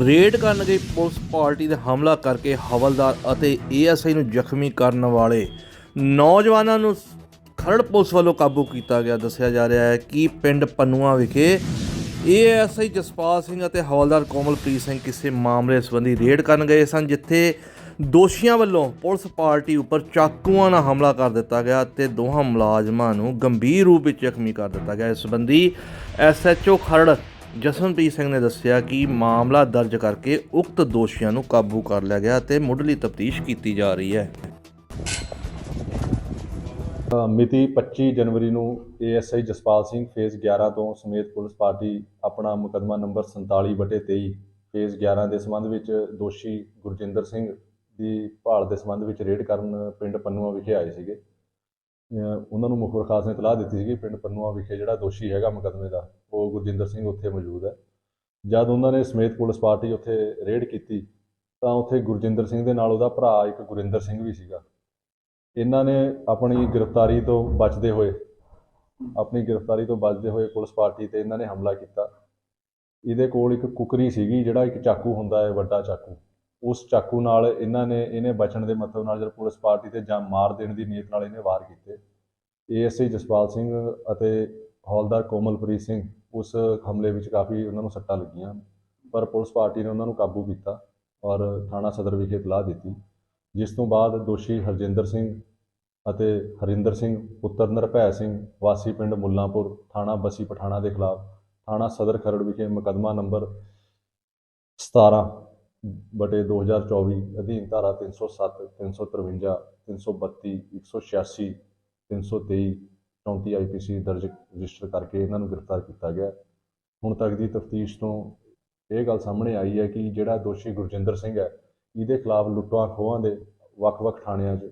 Raid ਕਰਨ ਗਈ police party ਦੇ ਹਮਲਾ ਕਰਕੇ ਹਵਲਦਾਰ ਅਤੇ ਏਐਸਆਈ ਨੂੰ ਜ਼ਖਮੀ ਕਰਨ ਵਾਲੇ ਨੌਜਵਾਨਾਂ ਨੂੰ ਖਰੜ ਪੁਲਿਸ ਵੱਲੋਂ ਕਾਬੂ ਕੀਤਾ ਗਿਆ। ਦੱਸਿਆ ਜਾ ਰਿਹਾ ਹੈ ਕਿ ਪਿੰਡ ਪੰਨੂਆ ਵਿਖੇ ਏਐਸਆਈ ਜਸਪਾਲ ਸਿੰਘ ਅਤੇ ਹਵਲਦਾਰ ਕੋਮਲਪ੍ਰੀਤ ਸਿੰਘ ਕਿਸੇ ਮਾਮਲੇ ਸੰਬੰਧੀ ਰੇਡ ਕਰਨ ਗਏ ਸਨ, ਜਿੱਥੇ ਦੋਸ਼ੀਆਂ ਵੱਲੋਂ ਪੁਲਿਸ ਪਾਰਟੀ ਉੱਪਰ ਚਾਕੂਆਂ ਨਾਲ ਹਮਲਾ ਕਰ ਦਿੱਤਾ ਗਿਆ ਅਤੇ ਦੋਹਾਂ ਮੁਲਾਜ਼ਮਾਂ ਨੂੰ ਗੰਭੀਰ ਰੂਪ ਵਿੱਚ ਜ਼ਖਮੀ ਕਰ ਦਿੱਤਾ ਗਿਆ। ਇਸ ਸੰਬੰਧੀ ਐਸਐਚਓ ਖਰੜ ਜਸਨਪ੍ਰੀਤ ਸਿੰਘ ਨੇ ਦੱਸਿਆ ਕਿ ਮਾਮਲਾ ਦਰਜ ਕਰਕੇ ਉਕਤ ਦੋਸ਼ੀਆਂ ਨੂੰ ਕਾਬੂ ਕਰ ਲਿਆ ਗਿਆ ਤੇ ਮੁੱਢਲੀ ਤਫਤੀਸ਼ ਕੀਤੀ ਜਾ ਰਹੀ ਹੈ। ਮਿਤੀ 25 ਜਨਵਰੀ ਨੂੰ ਏਐਸਆਈ ਜਸਪਾਲ ਸਿੰਘ ਫੇਜ਼ 11 ਤੋਂ ਸਮੇਤ ਪੁਲਿਸ ਪਾਰਟੀ ਆਪਣਾ ਮੁਕੱਦਮਾ ਨੰਬਰ 47/23 ਫੇਜ਼ 11 ਦੇ ਸੰਬੰਧ ਵਿੱਚ ਦੋਸ਼ੀ ਗੁਰਜਿੰਦਰ ਸਿੰਘ ਦੀ ਭਾਲ ਦੇ ਸੰਬੰਧ ਵਿੱਚ ਰੇਡ ਕਰਨ ਪਿੰਡ ਪੰਨੂਆ ਵਿਖੇ ਆਏ ਸੀਗੇ। ਉਹਨਾਂ ਨੂੰ ਮੁਖਬਰ ਖਾਸ ਨੇ ਇਤਲਾਹ ਦਿੱਤੀ ਸੀਗੀ ਪਿੰਡ ਪੰਨੂਆ ਵਿਖੇ ਜਿਹੜਾ ਦੋਸ਼ੀ ਹੈਗਾ ਮੁਕੱਦਮੇ ਦਾ, ਉਹ ਗੁਰਜਿੰਦਰ ਸਿੰਘ ਉੱਥੇ ਮੌਜੂਦ ਹੈ। ਜਦ ਉਹਨਾਂ ਨੇ ਸਮੇਤ ਪੁਲਿਸ ਪਾਰਟੀ ਉੱਥੇ ਰੇਡ ਕੀਤੀ, ਤਾਂ ਉੱਥੇ ਗੁਰਜਿੰਦਰ ਸਿੰਘ ਦੇ ਨਾਲ ਉਹਦਾ ਭਰਾ ਇੱਕ ਗੁਰਿੰਦਰ ਸਿੰਘ ਵੀ ਸੀਗਾ। ਇਹਨਾਂ ਨੇ ਆਪਣੀ ਗ੍ਰਿਫਤਾਰੀ ਤੋਂ ਬਚਦੇ ਹੋਏ, ਆਪਣੀ ਗ੍ਰਿਫਤਾਰੀ ਤੋਂ ਬਚਦੇ ਹੋਏ ਪੁਲਿਸ ਪਾਰਟੀ ਤੇ ਇਹਨਾਂ ਨੇ ਹਮਲਾ ਕੀਤਾ। ਇਹਦੇ ਕੋਲ ਇੱਕ ਕੁਕਰੀ ਸੀਗੀ, ਜਿਹੜਾ ਇੱਕ ਚਾਕੂ ਹੁੰਦਾ ਹੈ, ਵੱਡਾ ਚਾਕੂ। ਉਸ ਚਾਕੂ ਨਾਲ ਇਹਨਾਂ ਨੇ, ਇਹਨੇ ਬਚਣ ਦੇ ਮਤਲਬ ਨਾਲ ਜਦ ਪੁਲਿਸ ਪਾਰਟੀ ਤੇ ਜਾਂ ਮਾਰ ਦੇਣ ਦੀ ਨੀਅਤ ਨਾਲ ਇਹਨੇ ਵਾਰ ਕੀਤੇ। ਏਐਸਆਈ ਜਸਪਾਲ ਸਿੰਘ ਅਤੇ ਹੌਲਦਾਰ ਕੋਮਲਪ੍ਰੀਤ ਸਿੰਘ ਉਸ ਹਮਲੇ ਵਿੱਚ ਕਾਫੀ ਉਹਨਾਂ ਨੂੰ ਸੱਟਾਂ ਲੱਗੀਆਂ, ਪਰ ਪੁਲਿਸ ਪਾਰਟੀ ਨੇ ਉਹਨਾਂ ਨੂੰ ਕਾਬੂ ਕੀਤਾ ਔਰ ਥਾਣਾ ਸਦਰ ਵਿਖੇ ਇਤਲਾਹ ਦਿੱਤੀ, ਜਿਸ ਤੋਂ ਬਾਅਦ ਦੋਸ਼ੀ ਹਰਜਿੰਦਰ ਸਿੰਘ ਅਤੇ ਹਰਿੰਦਰ ਸਿੰਘ, ਪੁੱਤਰ ਨਿਰਭੈ ਸਿੰਘ, ਵਾਸੀ ਪਿੰਡ ਮੁੱਲਾਂਪੁਰ, ਥਾਣਾ ਬਸੀ ਪਠਾਣਾ ਦੇ ਖਿਲਾਫ, ਥਾਣਾ ਸਦਰ ਖਰੜ ਵਿਖੇ ਮੁਕੱਦਮਾ ਨੰਬਰ 17 ਬਟੇ 2024 ਅਧੀਨ ਧਾਰਾ 307 353 332 186 323 34 ਆਈਪੀਸੀ ਦਰਜ ਰਜਿਸਟਰ ਕਰਕੇ ਇਹਨਾਂ ਨੂੰ ਗ੍ਰਿਫਤਾਰ ਕੀਤਾ ਗਿਆ। ਹੁਣ ਤੱਕ ਦੀ ਤਫਤੀਸ਼ ਤੋਂ ਇਹ ਗੱਲ ਸਾਹਮਣੇ ਆਈ ਹੈ ਕਿ ਜਿਹੜਾ ਦੋਸ਼ੀ ਗੁਰਜਿੰਦਰ ਸਿੰਘ ਹੈ, ਇਹਦੇ ਖਿਲਾਫ ਲੁੱਟਾਂ ਖੋਹਾਂ ਦੇ ਵੱਖ-ਵੱਖ ਥਾਣਿਆਂ 'ਚ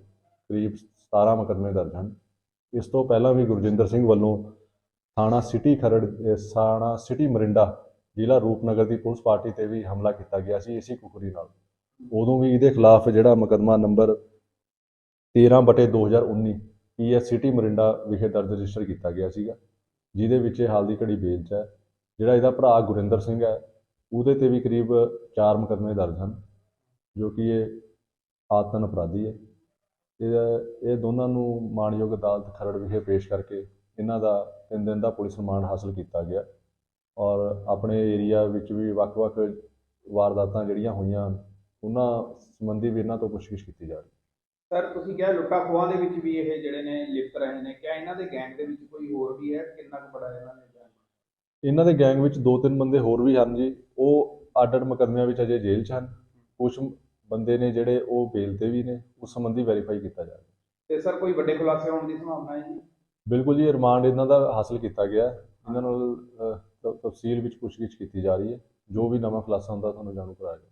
ਕਰੀਬ 17 ਮੁਕੱਦਮੇ ਦਰਜ ਹਨ। ਇਸ ਤੋਂ ਪਹਿਲਾਂ ਵੀ ਗੁਰਜਿੰਦਰ ਸਿੰਘ ਵੱਲੋਂ ਥਾਣਾ ਸਿਟੀ ਖਰੜ ਥਾਣਾ ਸਿਟੀ ਮਰਿੰਡਾ ਜ਼ਿਲ੍ਹਾ ਰੂਪਨਗਰ ਦੀ ਪੁਲਿਸ ਪਾਰਟੀ ਤੇ ਵੀ ਹਮਲਾ ਕੀਤਾ ਗਿਆ ਸੀ ਇਸੇ ਕੁਕਰੀ ਨਾਲ। ਉਦੋਂ ਵੀ ਇਹਦੇ ਖਿਲਾਫ ਜਿਹੜਾ ਮੁਕੱਦਮਾ ਨੰਬਰ 13 ਬਟੇ 2019 ਪੀਐਸ ਸਿਟੀ ਮਰਿੰਡਾ ਵਿਖੇ ਦਰਜ ਰਜਿਸਟਰ ਕੀਤਾ ਗਿਆ ਸੀਗਾ, ਜਿਹਦੇ ਵਿੱਚ ਇਹ ਹਾਲ ਦੀ ਘੜੀ ਬੇਲ 'ਚ ਹੈ। ਜਿਹੜਾ ਇਹਦਾ ਭਰਾ ਗੁਰਿੰਦਰ ਸਿੰਘ ਹੈ, ਉਹਦੇ ਤੇ ਵੀ ਕਰੀਬ 4 ਮੁਕੱਦਮੇ ਦਰਜ ਹਨ, ਜੋ ਕਿ ਇਹ ਆਤਨ ਅਪਰਾਧੀ ਹੈ। ਇਹ ਇਹ ਦੋਨਾਂ ਨੂੰ ਮਾਣਯੋਗ ਅਦਾਲਤ ਖਰੜ ਵਿਖੇ ਪੇਸ਼ ਕਰਕੇ ਇਹਨਾਂ ਦਾ ਤਿੰਨ ਦਿਨ ਦਾ ਪੁਲਿਸ ਰਿਮਾਂਡ ਹਾਸਲ ਕੀਤਾ ਗਿਆ। ਔਰ ਆਪਣੇ ਏਰੀਆ ਵਿੱਚ ਵੀ ਵੱਖ-ਵੱਖ ਵਾਰਦਾਤਾਂ ਜਿਹੜੀਆਂ ਹੋਈਆਂ ਉਹਨਾਂ ਸੰਬੰਧੀ ਵੀ ਇਹਨਾਂ ਤੋਂ ਪੁੱਛਗਿੱਛ ਕੀਤੀ ਜਾ ਰਹੀ ਹੈ। ਸਰ ਤੁਸੀਂ ਕਿਹਾ ਲੁੱਟਾ ਖੋਹਾਂ ਦੇ ਵਿੱਚ ਵੀ ਇਹ ਜਿਹੜੇ ਨੇ ਲਿਪਤ ਰਹੇ ਨੇ ਕਿਆ ਇਹਨਾਂ ਦੇ ਗੈਂਗ ਦੇ ਵਿੱਚ ਕੋਈ ਹੋਰ ਵੀ ਹੈ? ਕਿੰਨਾ ਕੁ ਬੜਾ ਇਹਨਾਂ ਨੇ gang? ਇਹਨਾਂ ਦੇ ਗੈਂਗ ਵਿੱਚ ਦੋ ਤਿੰਨ ਬੰਦੇ ਹੋਰ ਵੀ ਹਨ ਜੀ ਉਹ ਅੱਡ-ਅੱਡ ਮੁਕੱਦਮਿਆਂ ਵਿੱਚ ਅਜੇ ਜੇਲ੍ਹ 'ਚ ਹਨ। ਕੁਝ ਬੰਦੇ ਨੇ ਜਿਹੜੇ ਉਹ ਬੇਲ ਤੇ ਵੀ ਨੇ ਉਸ ਸੰਬੰਧੀ ਵੈਰੀਫਾਈ ਕੀਤਾ ਜਾ ਰਿਹਾ ਤੇ ਸਰ ਕੋਈ ਵੱਡੇ ਖੁਲਾਸੇ ਹੋਣ ਦੀ ਸੰਭਾਵਨਾ ਹੈ ਜੀ? ਬਿਲਕੁਲ ਜੀ ਰਿਮਾਂਡ ਇਹਨਾਂ ਦਾ ਹਾਸਲ ਕੀਤਾ ਗਿਆ। ਇਹਨਾਂ ਨਾਲ ਤਫਸੀਲ ਵਿੱਚ ਪੁੱਛਗਿੱਛ ਕੀਤੀ ਜਾ ਰਹੀ ਹੈ। ਜੋ ਵੀ ਨਵਾਂ ਖੁਲਾਸਾ ਹੁੰਦਾ, ਤੁਹਾਨੂੰ ਜਾਣੂ ਕਰਾਇਆ ਜਾਵੇਗਾ